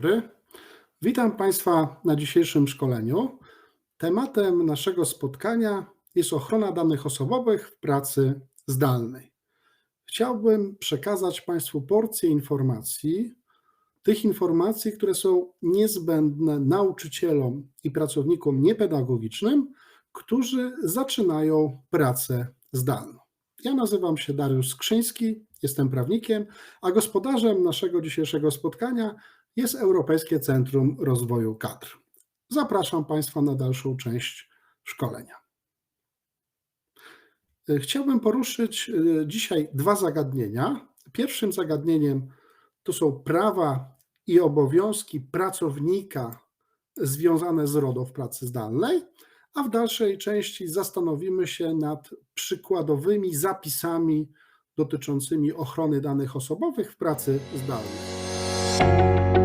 dobry. Witam Państwa na dzisiejszym szkoleniu. Tematem naszego spotkania jest ochrona danych osobowych w pracy zdalnej. Chciałbym przekazać Państwu porcję informacji, tych informacji, które są niezbędne nauczycielom i pracownikom niepedagogicznym, którzy zaczynają pracę zdalną. Ja nazywam się Dariusz Skrzyński, jestem prawnikiem, a gospodarzem naszego dzisiejszego spotkania jest Europejskie Centrum Rozwoju Kadr. Zapraszam Państwa na dalszą część szkolenia. Chciałbym poruszyć y, dzisiaj dwa zagadnienia. Pierwszym zagadnieniem to są prawa i obowiązki pracownika związane z RODO w pracy zdalnej, a w dalszej części zastanowimy się nad przykładowymi zapisami dotyczącymi ochrony danych osobowych w pracy zdalnej.